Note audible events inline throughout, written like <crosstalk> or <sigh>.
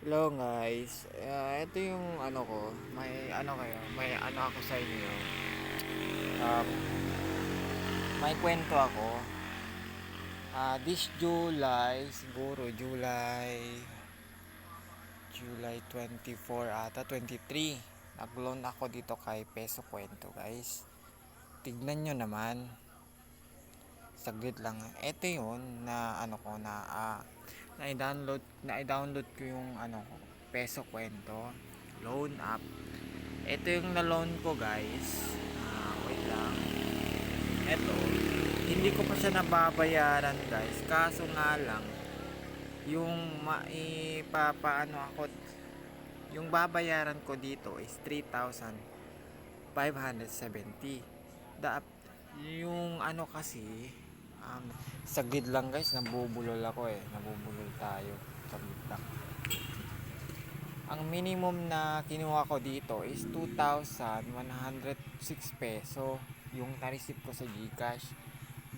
Hello guys, Ah, ito yung ano ko, may ano kayo, may ano ako sa inyo. Um, may kwento ako. Ah, this July, siguro July July 24 ata 23. Nag-loan ako dito kay Peso Kwento, guys. Tignan nyo naman. Saglit lang. Ito yun na ano ko na ah, na i-download na i-download ko yung ano peso kwento. Loan app. Ito yung na-loan ko guys. Ah, wait lang. Ito hindi ko pa siya nababayaran guys. Kaso nga lang yung maipapaano ako yung babayaran ko dito is 3,570 da yung ano kasi um, saglit lang guys. Nabubulol ako eh. Nabubulol tayo. Saglit lang. Ang minimum na kinuha ko dito is 2,106 peso yung na-receive ko sa Gcash.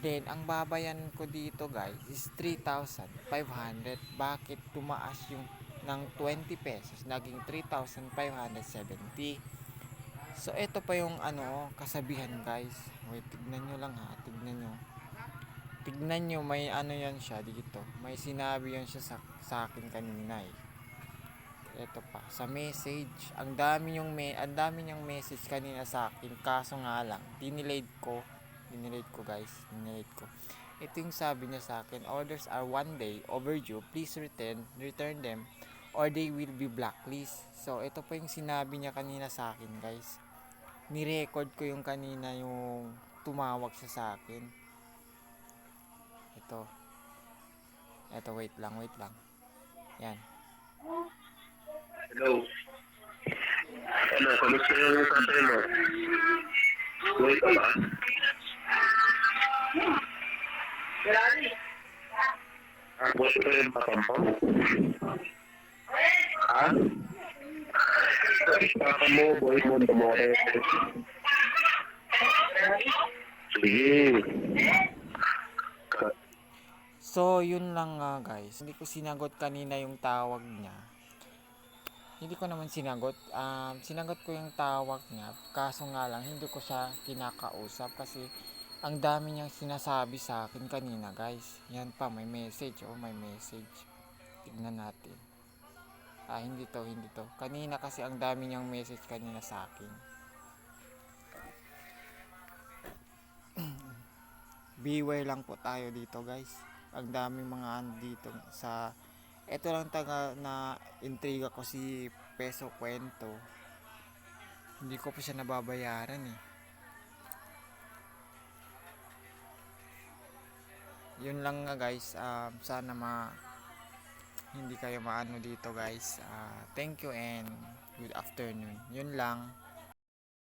Then ang babayan ko dito guys is 3,500 bakit tumaas yung ng 20 pesos naging 3,570 so ito pa yung ano kasabihan guys. Wait tignan nyo lang ha. Tignan nyo tignan nyo may ano yan siya dito. May sinabi yan siya sa, sa akin kanina eh. Ito pa sa message. Ang dami yung may ang dami niyang message kanina sa akin. Kaso nga lang dinilade ko. Dinilade ko guys. Dinilade ko. Ito yung sabi niya sa akin orders are one day overdue. Please return return them or they will be blacklist. So ito pa yung sinabi niya kanina sa akin guys. Ni-record ko yung kanina yung tumawag siya sa akin ito. Ito, wait lang, wait lang. Yan. Hello. Ano, kamusta yung tatay mo? Buhay ka ba? Ah, buhay pa yung papa mo? Ha? Papa mo, buhay mo, tumore. Sige. Ka- So, yun lang nga guys. Hindi ko sinagot kanina yung tawag niya. Hindi ko naman sinagot. Um, sinagot ko yung tawag niya. Kaso nga lang, hindi ko siya kinakausap kasi ang dami niyang sinasabi sa akin kanina guys. Yan pa, may message. Oh, may message. Tignan natin. Ah, hindi to, hindi to. Kanina kasi ang dami niyang message kanina sa akin. <clears throat> Beware lang po tayo dito guys. Ang dami mga ano dito sa ito lang taga na intriga ko si Peso Kwento. Hindi ko pa siya nababayaran eh. Yun lang nga guys. Um, sana ma hindi kayo maano dito guys. Ah, thank you and good afternoon. Yun lang.